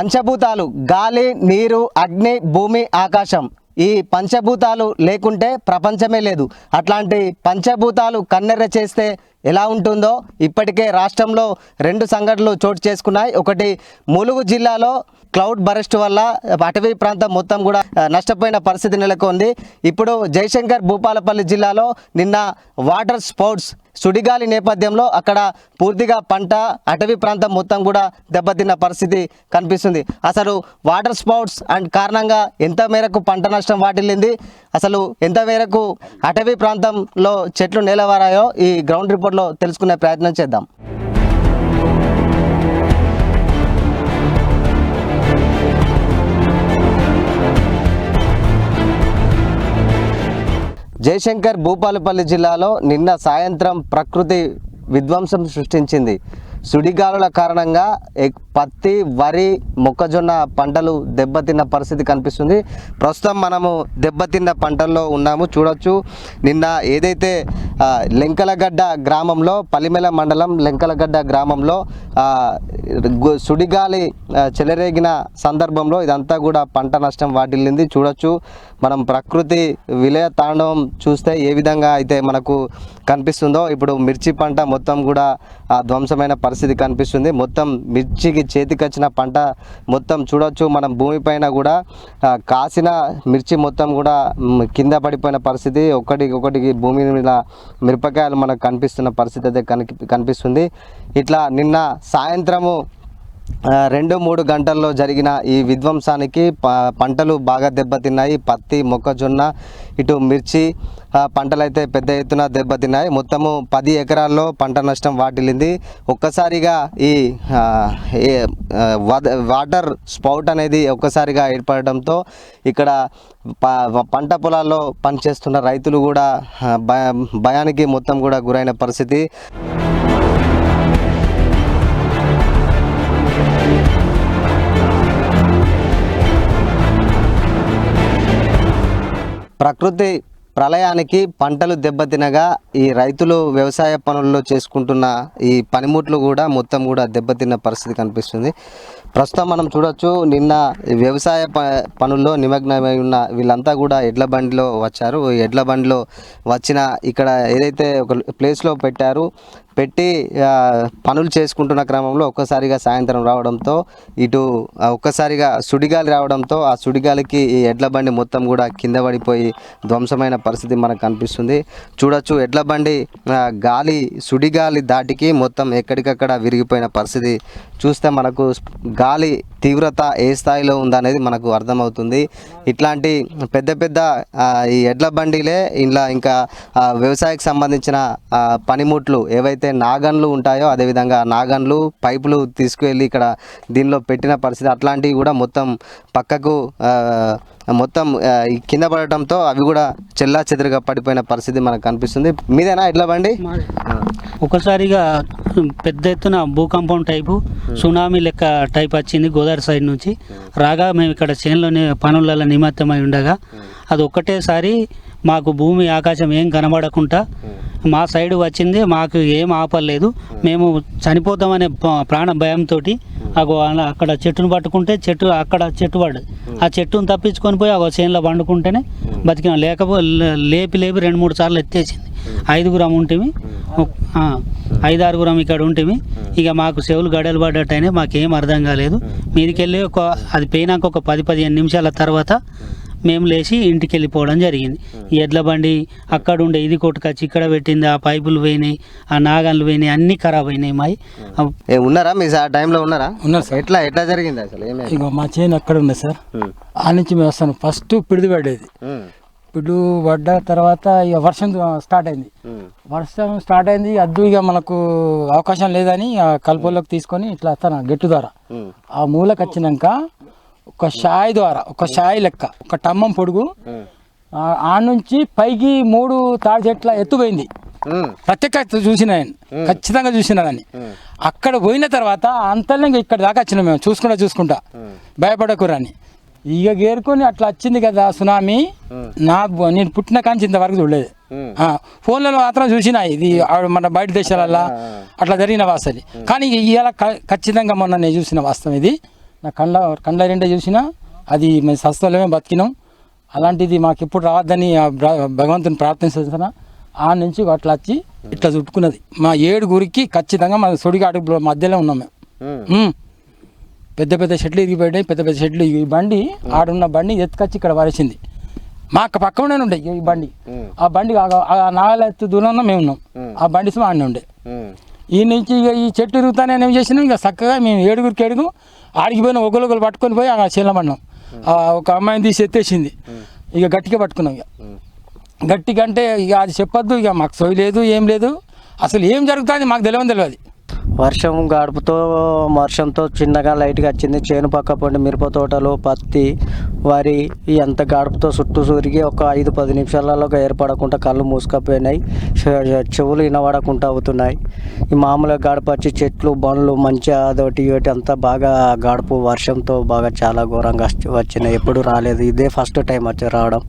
పంచభూతాలు గాలి నీరు అగ్ని భూమి ఆకాశం. ఈ పంచభూతాలు లేకుంటే ప్రపంచమే లేదు. అట్లాంటి పంచభూతాలు కన్నెర్ర చేస్తే ఎలా ఉంటుందో ఇప్పటికే రాష్ట్రంలో రెండు సంఘటనలు చోటు చేసుకున్నాయి. ఒకటి ములుగు జిల్లాలో క్లౌడ్ బరెస్ట్ వల్ల అటవీ ప్రాంతం మొత్తం కూడా నష్టపోయిన పరిస్థితి నెలకొంది. ఇప్పుడు జయశంకర్ భూపాలపల్లి జిల్లాలో నిన్న వాటర్ స్పోర్ట్స్ సుడిగాలి నేపథ్యంలో అక్కడ పూర్తిగా పంట అటవీ ప్రాంతం మొత్తం కూడా దెబ్బతిన్న పరిస్థితి కనిపిస్తుంది. అసలు వాటర్ స్పోర్ట్స్ అండ్ కారణంగా ఎంత మేరకు పంట నష్టం వాటిల్లింది? అసలు ఎంత మేరకు అటవీ ప్రాంతంలో చెట్లు నేలవారాయో? ఈ గ్రౌండ్ రిపోర్ట్ రిపోర్ట్లో తెలుసుకునే ప్రయత్నం చేద్దాం. జయశంకర్ భూపాలపల్లి జిల్లాలో నిన్న సాయంత్రం ప్రకృతి విధ్వంసం సృష్టించింది. సుడిగాలుల కారణంగా పత్తి వరి మొక్కజొన్న పంటలు దెబ్బతిన్న పరిస్థితి కనిపిస్తుంది. ప్రస్తుతం మనము దెబ్బతిన్న పంటల్లో ఉన్నాము. చూడొచ్చు. నిన్న ఏదైతే లెంకలగడ్డ గ్రామంలో పలిమెల మండలం లెంకలగడ్డ గ్రామంలో సుడిగాలి చెలరేగిన సందర్భంలో ఇదంతా కూడా పంట నష్టం వాటిల్లింది. చూడొచ్చు. మనం ప్రకృతి విలయ తాండవం చూస్తే ఏ విధంగా అయితే మనకు కనిపిస్తుందో ఇప్పుడు మిర్చి పంట మొత్తం కూడా ఆ, ధ్వంసమైన పరిస్థితి కనిపిస్తుంది. మొత్తం మిర్చికి చేతికొచ్చిన పంట మొత్తం చూడొచ్చు. మనం భూమిపైన కూడా కాసిన మిర్చి మొత్తం కూడా కింద పడిపోయిన పరిస్థితి. ఒకటి ఒకటికి భూమి మీద మిరపకాయలు మనకు కనిపిస్తున్న పరిస్థితి అయితే కనిపి కనిపిస్తుంది. ఇట్లా నిన్న సాయంత్రము రెండు మూడు గంటల్లో జరిగిన ఈ విధ్వంసానికి పంటలు బాగా దెబ్బతిన్నాయి. పత్తి మొక్కజొన్న ఇటు మిర్చి పంటలైతే పెద్ద ఎత్తున దెబ్బతిన్నాయి. మొత్తము పది ఎకరాల్లో పంట నష్టం వాటిల్లింది. ఒక్కసారిగా ఈ వద- వాటర్ స్పౌట్ అనేది ఒక్కసారిగా ఏర్పడడంతో ఇక్కడ ప- పంట పొలాల్లో పనిచేస్తున్న రైతులు కూడా భయానికి మొత్తం కూడా గురైన పరిస్థితి. ప్రకృతి ప్రళయానికి పంటలు దెబ్బతినగా ఈ రైతులు వ్యవసాయ పనుల్లో చేసుకుంటున్న ఈ పనిముట్లు కూడా మొత్తం కూడా దెబ్బతిన్న పరిస్థితి కనిపిస్తుంది. ప్రస్తుతం మనం చూడొచ్చు నిన్న వ్యవసాయ ప పనుల్లో నిమగ్నమై ఉన్న వీళ్ళంతా కూడా ఎడ్ల బండిలో వచ్చారు. ఎడ్ల బండిలో వచ్చిన ఇక్కడ ఏదైతే ఒక ప్లేస్లో పెట్టారు పెట్టి పనులు చేసుకుంటున్న క్రమంలో ఒక్కసారిగా సాయంత్రం రావడంతో ఇటు ఒక్కసారిగా సుడిగాలి రావడంతో ఆ సుడిగాలికి ఈ ఎడ్ల బండి మొత్తం కూడా కింద పడిపోయి ధ్వంసమైన పరిస్థితి మనకు కనిపిస్తుంది. చూడొచ్చు ఎడ్ల బండి గాలి సుడిగాలి దాటికి మొత్తం ఎక్కడికక్కడ విరిగిపోయిన పరిస్థితి. చూస్తే మనకు గాలి తీవ్రత ఏ స్థాయిలో ఉందనేది మనకు అర్థమవుతుంది. ఇట్లాంటి పెద్ద పెద్ద ఈ ఎడ్ల బండిలే ఇలా ఇంకా వ్యవసాయకు సంబంధించిన పనిముట్లు ఏవైతే నాగన్లు ఉంటాయో అదేవిధంగా నాగన్లు పైపులు తీసుకువెళ్ళి ఇక్కడ దీనిలో పెట్టిన పరిస్థితి అట్లాంటివి కూడా మొత్తం పక్కకు మొత్తం కింద పడటంతో అవి కూడా చెల్లా చెదురుగా పడిపోయిన పరిస్థితి మనకు కనిపిస్తుంది. మీదేనా ఎట్లా బండి? ఒకసారిగా పెద్ద ఎత్తున భూకంపం టైపు సునామీ లెక్క టైప్ వచ్చింది గోదావరి సైడ్ నుంచి. రాగా మేము ఇక్కడ చేనులోనే పనులలో నిమత్తమై ఉండగా అది ఒక్కటేసారి మాకు భూమి ఆకాశం ఏం కనబడకుండా మా సైడ్ వచ్చింది మాకు ఏం ఆపలేదు మేము చనిపోతామనే ప్రాణ భయంతో అక్కడ చెట్టును పట్టుకుంటే చెట్టు అక్కడ చెట్టు పడ్డది. ఆ చెట్టును తప్పించుకొని పోయి ఒక చేనులో పండుకుంటేనే బతికినాం. లేకపో లేపి లేపి రెండు మూడు సార్లు ఎత్తేసింది. ఐదుగురం ఉంటిమి. ఐదారుగురం ఇక్కడ ఉంటిమి. ఇక మాకు చెవులు గడలు పడ్డట్టయినా మాకేం అర్థం కాలేదు. మీదికి వెళ్ళి ఒక అది పోయినాక ఒక పది పదిహేను నిమిషాల తర్వాత మేము లేచి ఇంటికి వెళ్ళిపోవడం జరిగింది. ఈ ఎడ్ల బండి అక్కడ ఉండే ఇది కొట్టుకొచ్చి ఇక్కడ పెట్టింది ఆ పైపులు పోయినాయి ఆ నాగన్లు పోయినాయి అన్నీ ఖరాబ్ అయినాయి మాయి. ఏ ఉన్నారా? మీ ఆ టైంలో ఉన్నారా? ఉన్నారు సార్. ఎట్లా ఎట్లా జరిగింది అసలు? ఏమైంది? ఇగో మా చేను అక్కడ ఉంది సార్. ఆ నుంచి మేము వస్తాను. ఫస్ట్ పిడుగు పడేది ఉమ్, పిడుగు పడ్డ తర్వాత ఇక వర్షం స్టార్ట్ అయింది. ఉమ్, వర్షం స్టార్ట్ అయింది. అద్దు ఇక మనకు అవకాశం లేదని ఆ కలుపులోకి తీసుకొని ఇట్లా వస్తాను గట్టు ద్వారా ఉమ్, ఆ మూలకు వచ్చినాక ఒక షాయి ద్వారా ఒక షాయి లెక్క ఒక టమ్మం పొడుగు. ఆ. నుంచి పైకి మూడు తాడి చెట్ల ఎత్తుపోయింది. ఉమ్, ప్రత్యేక చూసిన ఆయన. ఖచ్చితంగా చూసిన దాన్ని అక్కడ పోయిన తర్వాత అంతలో ఇంకా ఇక్కడ దాకా వచ్చినాం మేము చూసుకుంటా చూసుకుంటా. భయపడకురని. ఇక గేరుకొని అట్లా వచ్చింది కదా సునామీ. నాకు బ- నేను పుట్టిన కాంచి ఇంతవరకు చూడలేదు. ఫోన్లలో మాత్రం చూసిన ఇది మన బయట దేశాలల్లో అట్లా జరిగిన వాస్తది కానీ ఇవాళ ఖచ్చితంగా మొన్న నేను చూసిన వాస్తవం ఇది. నా కండ్ల కండ్ల రెండే చూసినా అది మేము సస్తలోనే బతికినాం. అలాంటిది మాకు ఎప్పుడు రావద్దని భగవంతుని ప్రార్థిస్తున్నా ఆ నుంచి అట్లా వచ్చి ఇట్లా చుట్టుకున్నది. మా ఏడుగురికి ఖచ్చితంగా మా సుడిగాడు మధ్యలో ఉన్నాం మేము. పెద్ద పెద్ద చెట్లు ఇరిగిపోయినాయి పెద్ద పెద్ద చెట్లు ఈ బండి ఆడున్న బండి ఎత్తుకొచ్చి ఇక్కడ పరేసింది మా అక్క పక్కనే ఉండే ఈ బండి. ఆ బండి నాగల ఎత్తు దూరంలో మేము ఉన్నాం. ఆ బండి సుమా ఆడనే ఉండే ఈ నుంచి ఇక ఈ చెట్టు ఇరుగుతానే ఏం చేసినాం? ఇక చక్కగా మేము ఏడుగురికి ఏడుగు. ఆడికి పోయిన ఒకరు పట్టుకొని పోయి ఆ చీలమన్నాం ఆ ఒక అమ్మాయిని తీసి ఎత్తేసింది. ఇక గట్టిగా పట్టుకున్నాం ఇక. గట్టిగా అంటే ఇక అది చెప్పొద్దు ఇక మాకు సోయి లేదు ఏం లేదు. అసలు ఏం జరుగుతుంది మాకు తెలియదు తెలియదు వర్షం గడుపుతో వర్షంతో చిన్నగా లైట్గా వచ్చింది. చేను పక్క పండి మిరప తోటలు పత్తి వరి ఎంత గడుపుతో చుట్టూ సురిగి ఒక ఐదు పది నిమిషాలలో ఏర్పడకుండా కళ్ళు మూసుకపోయినాయి. చెవులు వినబడకుండా అవుతున్నాయి. ఈ మామూలుగా గడప వచ్చి చెట్లు బండ్లు మంచిగా అదొకటి ఇదొకటి అంతా బాగా గడుపు. వర్షంతో బాగా చాలా ఘోరంగా వచ్చి- వచ్చినాయి. ఎప్పుడు రాలేదు. ఇదే ఫస్ట్ టైం వచ్చి రావడం.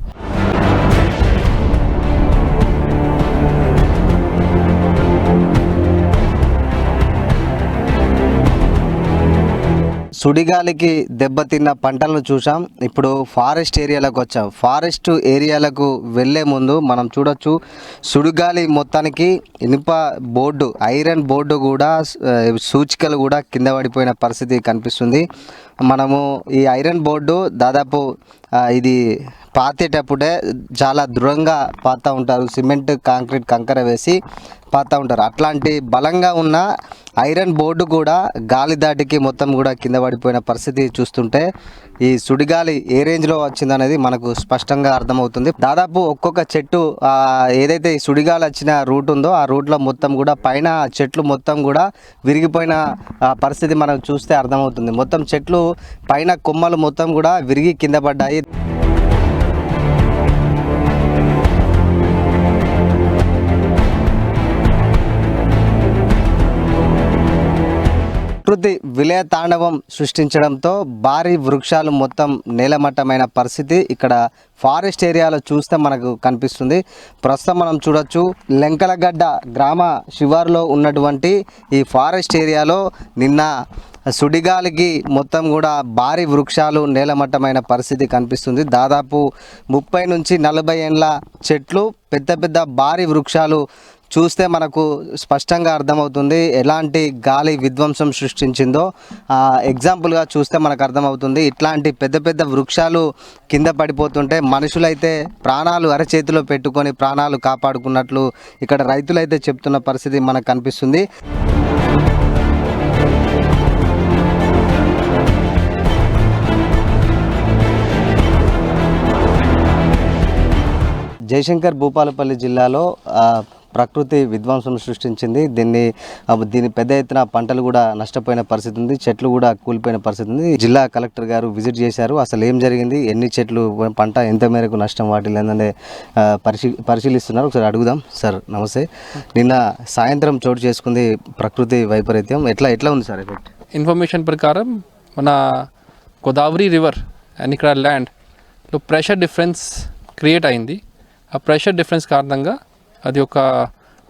సుడిగాలికి దెబ్బతిన్న పంటలను చూసాం ఇప్పుడు ఫారెస్ట్ ఏరియాలకు వచ్చాం. ఫారెస్ట్ ఏరియాలకు వెళ్ళే ముందు మనం చూడొచ్చు సుడిగాలి మొత్తానికి ఇనుప బోర్డు ఐరన్ బోర్డు కూడా సూచికలు కూడా కింద పడిపోయిన పరిస్థితి కనిపిస్తుంది. మనము ఈ ఐరన్ బోర్డు దాదాపు ఇది పాతేటప్పుడే చాలా దృఢంగా పాతా ఉంటారు. సిమెంట్ కాంక్రీట్ కంకర వేసి పాతా ఉంటారు. అట్లాంటి బలంగా ఉన్న ఐరన్ బోర్డు కూడా గాలి దాటికి మొత్తం కూడా కింద పడిపోయిన పరిస్థితి చూస్తుంటే ఈ సుడిగాలి ఏ రేంజ్లో వచ్చిందనేది మనకు స్పష్టంగా అర్థమవుతుంది. దాదాపు ఒక్కొక్క చెట్టు ఏదైతే ఈ సుడిగాలి వచ్చిన రూట్ ఉందో ఆ రూట్లో మొత్తం కూడా పైన చెట్లు మొత్తం కూడా విరిగిపోయిన పరిస్థితి మనం చూస్తే అర్థమవుతుంది. మొత్తం చెట్లు పైన కొమ్మలు మొత్తం కూడా విరిగి కింద పడ్డాయి. ప్రకృతి విలయ తాండవం సృష్టించడంతో భారీ వృక్షాలు మొత్తం నేలమట్టమైన పరిస్థితి ఇక్కడ ఫారెస్ట్ ఏరియాలో చూస్తే మనకు కనిపిస్తుంది. ప్రస్తుతం మనం చూడొచ్చు లెంకలగడ్డ గ్రామ శివారులో ఉన్నటువంటి ఈ ఫారెస్ట్ ఏరియాలో నిన్న సుడిగాలికి మొత్తం కూడా భారీ వృక్షాలు నేలమట్టమైన పరిస్థితి కనిపిస్తుంది. దాదాపు ముప్పై నుంచి నలభై ఏండ్ల చెట్లు పెద్ద పెద్ద భారీ వృక్షాలు చూస్తే మనకు స్పష్టంగా అర్థమవుతుంది ఎలాంటి గాలి విధ్వంసం సృష్టించిందో. ఎగ్జాంపుల్గా చూస్తే మనకు అర్థమవుతుంది ఇట్లాంటి పెద్ద పెద్ద వృక్షాలు కింద పడిపోతుంటే మనుషులైతే ప్రాణాలు అరచేతిలో పెట్టుకొని ప్రాణాలు కాపాడుకున్నట్లు ఇక్కడ రైతులైతే చెప్తున్న పరిస్థితి మనకు కనిపిస్తుంది. జయశంకర్ భూపాలపల్లి జిల్లాలో ప్రకృతి విధ్వంసం సృష్టించింది. దీన్ని దీని పెద్ద ఎత్తున పంటలు కూడా నష్టపోయిన పరిస్థితి ఉంది. చెట్లు కూడా కూలిపోయిన పరిస్థితి ఉంది. జిల్లా కలెక్టర్ గారు విజిట్ చేశారు. అసలు ఏం జరిగింది? ఎన్ని చెట్లు పంట ఎంత మేరకు నష్టం? వాటి ఆ, పరిశీ పరిశీలిస్తున్నారు. ఒకసారి అడుగుదాం. సార్ నమస్తే. నిన్న సాయంత్రం చోటు చేసుకుంది ప్రకృతి వైపరీత్యం. ఎట్లా ఎట్లా ఉంది సార్ ఎఫెక్ట్? ఇన్ఫర్మేషన్ ప్రకారం మన గోదావరి రివర్ అండ్ ఇక్కడ ల్యాండ్లో ప్రెషర్ డిఫరెన్స్ క్రియేట్ అయింది. ఆ ప్రెషర్ డిఫరెన్స్ కారణంగా అది ఒక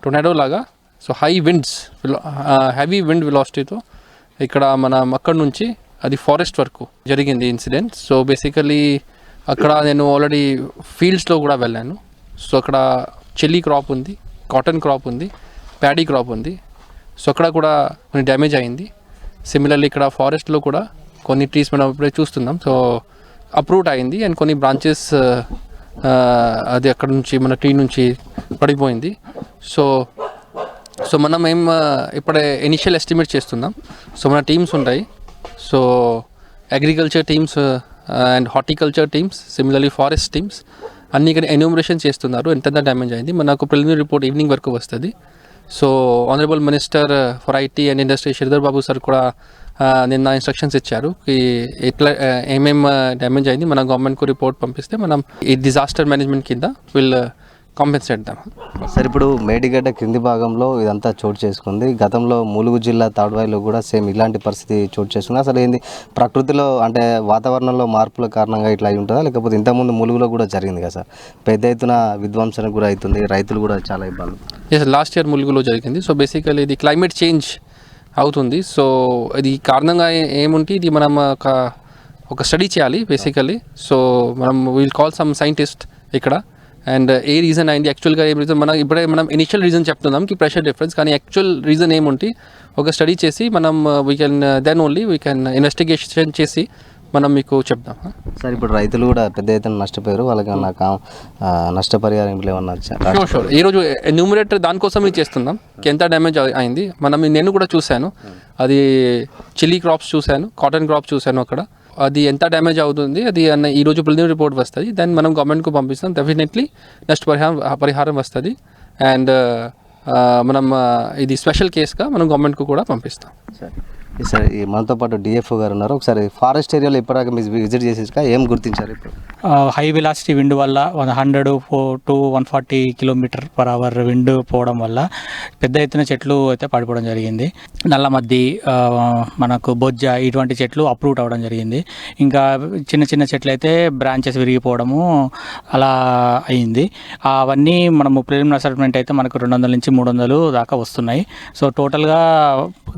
టొర్నాడో లాగా. So high winds heavy wind వెలాసిటీతో ఇక్కడ మనం అక్కడ నుంచి అది ఫారెస్ట్ వరకు జరిగింది ఇన్సిడెంట్ సో బేసికలీ అక్కడ నేను ఆల్రెడీ ఫీల్డ్స్లో కూడా వెళ్ళాను. సో అక్కడ చెల్లి క్రాప్ ఉంది కాటన్ క్రాప్ ఉంది ప్యాడీ క్రాప్ ఉంది. సో అక్కడ కూడా కొన్ని డ్యామేజ్ అయింది. సిమిలర్లీ ఇక్కడ ఫారెస్ట్లో కూడా కొన్ని ట్రీస్ మనం ఇప్పుడే చూస్తున్నాం. సో అప్రూవ్ అయింది అండ్ కొన్ని బ్రాంచెస్ అది అక్కడ నుంచి మన ట్రీ నుంచి పడిపోయింది. సో సో మనం ఏం ఇప్పుడే ఇనిషియల్ ఎస్టిమేట్ చేస్తున్నాం. సో మన టీమ్స్ ఉంటాయి. So agriculture teams and horticulture teams similarly forest teams అన్ని ఇక్కడ ఎన్యూమరేషన్ చేస్తున్నారు. ఎంతెంత డ్యామేజ్ అయింది. మనకు ప్రిలిమినరీ రిపోర్ట్ ఈవినింగ్ వరకు వస్తుంది. So honourable minister for IT and industry Sridhar Babu sir కూడా నిన్న ఇన్స్ట్రక్షన్స్ ఇచ్చారు. ఈ ఎట్లా ఏమేమి డ్యామేజ్ అయింది మన గవర్నమెంట్కు రిపోర్ట్ పంపిస్తే మనం ఈ డిజాస్టర్ మేనేజ్మెంట్ కింద విల్ కాంపెన్సేట్ దాం సార్ ఇప్పుడు మేడిగడ్డ క్రింది భాగంలో ఇదంతా చోటు చేసుకుంది. గతంలో ములుగు జిల్లా తాడ్వాయిలో కూడా సేమ్ ఇలాంటి పరిస్థితి చోటు చేసుకుంది. అసలు ఏంది ప్రకృతిలో అంటే వాతావరణంలో మార్పుల కారణంగా ఇట్లా అయి ఉంటుందా? లేకపోతే ఇంతకుముందు ములుగులో కూడా జరిగింది కదా సార్? పెద్ద ఎత్తున విధ్వంసనకు కూడా అవుతుంది రైతులు కూడా చాలా ఇబ్బంది. ఎస్ లాస్ట్ ఇయర్ ములుగులో జరిగింది. సో బేసికలీ ఇది క్లైమేట్ చేంజ్ అవుతుంది. సో ఇది కారణంగా ఏముంటే ఇది మనం ఒక ఒక స్టడీ చేయాలి బేసికలీ సో మనం విల్ కాల్ సమ్ సైంటిస్ట్ ఇక్కడ. అండ్ ఏ రీజన్ అయింది? యాక్చువల్గా ఏం రీజన్ మనం ఇప్పుడే మనం ఇనిషియల్ రీజన్ చెప్తున్నాం కి ప్రెషర్ డిఫరెన్స్ కానీ యాక్చువల్ రీజన్ ఏముంటే ఒక స్టడీ చేసి మనం we can then only we can investigation చేసి మనం మీకు చెప్దాం. సార్ ఇప్పుడు రైతులు కూడా పెద్ద ఎత్తున నష్టపోయారు. వాళ్ళకి ఏమన్నా కా- ఆ, నష్టపరిహారం ఏమన్నా షూర్ షూర్ ఈరోజు ఎన్యూమినేటర్ దానికోసం ఇది చేస్తున్నాం. ఎంత డ్యామేజ్ అయింది? మనం నేను కూడా చూశాను. అది చిల్లీ క్రాప్స్ చూశాను కాటన్ క్రాప్స్ చూశాను అక్కడ. అది ఎంత డ్యామేజ్ అవుతుంది అది అన్న ఈరోజు ప్రిలిమినరీ రిపోర్ట్ వస్తుంది. దెన్ మనం గవర్నమెంట్కు పంపిస్తాం. డెఫినెట్లీ నెక్స్ట్ పరిహారం పరిహారం వస్తుంది. అండ్ uh, మనం ఇది స్పెషల్ కేస్గా మనం గవర్నమెంట్కు కూడా పంపిస్తాం. సార్ సార్ మనతో పాటు డిఎఫ్ఓ గారు ఉన్నారు. ఒకసారి ఫారెస్ట్ ఏరియాలో ఇప్పటిదాకా మీరు విజిట్ చేసేసాక ఏం గుర్తించారు ఇప్పుడు? హై వెలాసిటీ విండ్ వల్ల one hundred to one forty kilometre per hour wind పోవడం వల్ల పెద్ద ఎత్తున చెట్లు అయితే పడిపోవడం జరిగింది. నల్లమద్ది మనకు బొజ్జ ఇటువంటి చెట్లు అప్రూట్ అవ్వడం జరిగింది. ఇంకా చిన్న చిన్న చెట్లు అయితే బ్రాంచెస్ విరిగిపోవడము అలా అయింది. అవన్నీ మనము ప్రిలిమినరీ అసెస్మెంట్ అయితే మనకు రెండు వందల నుంచి మూడు వందలు దాకా వస్తున్నాయి. సో టోటల్గా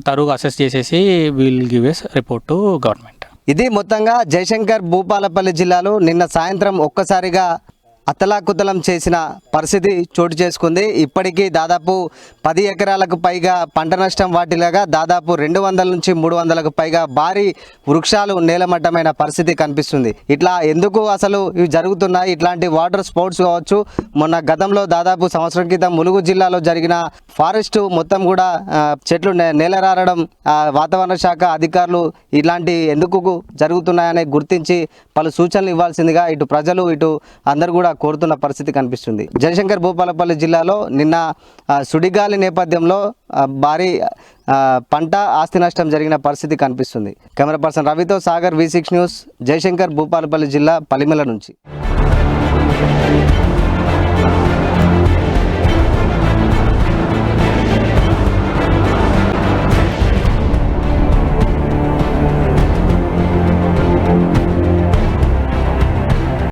తరుగు అసెస్ చేసేసి will give us report to government ఇది మొత్తంగా జయశంకర్ భూపాలపల్లి జిల్లాలో నిన్న సాయంత్రం ఒక్కసారిగా అతలాకుతలం చేసిన పరిస్థితి చోటు చేసుకుంది. ఇప్పటికీ దాదాపు పది ఎకరాలకు పైగా పంట నష్టం వాటిలాగా దాదాపు రెండు వందల నుంచి మూడు వందలకు పైగా భారీ వృక్షాలు నేలమట్టమైన పరిస్థితి కనిపిస్తుంది. ఇట్లా ఎందుకు అసలు ఇవి జరుగుతున్నాయి? ఇట్లాంటి వాటర్ స్పోర్ట్స్ కావచ్చు మొన్న గతంలో దాదాపు సంవత్సరం క్రితం ములుగు జిల్లాలో జరిగిన ఫారెస్ట్ మొత్తం కూడా చెట్లు నే- నేలరారడం వాతావరణ శాఖ అధికారులు ఇలాంటి ఎందుకు జరుగుతున్నాయని గుర్తించి పలు సూచనలు ఇవ్వాల్సిందిగా ఇటు ప్రజలు ఇటు అందరు కూడా కోరుతున్న పరిస్థితి కనిపిస్తుంది. జయశంకర్ భూపాలపల్లి జిల్లాలో నిన్న సుడిగాలి నేపథ్యంలో భారీ పంట ఆస్తి నష్టం జరిగిన పరిస్థితి కనిపిస్తుంది. కెమెరా పర్సన్ రవితో Sagar V six news Jayashankar Bhupalpally జిల్లా పలిమెల నుంచి.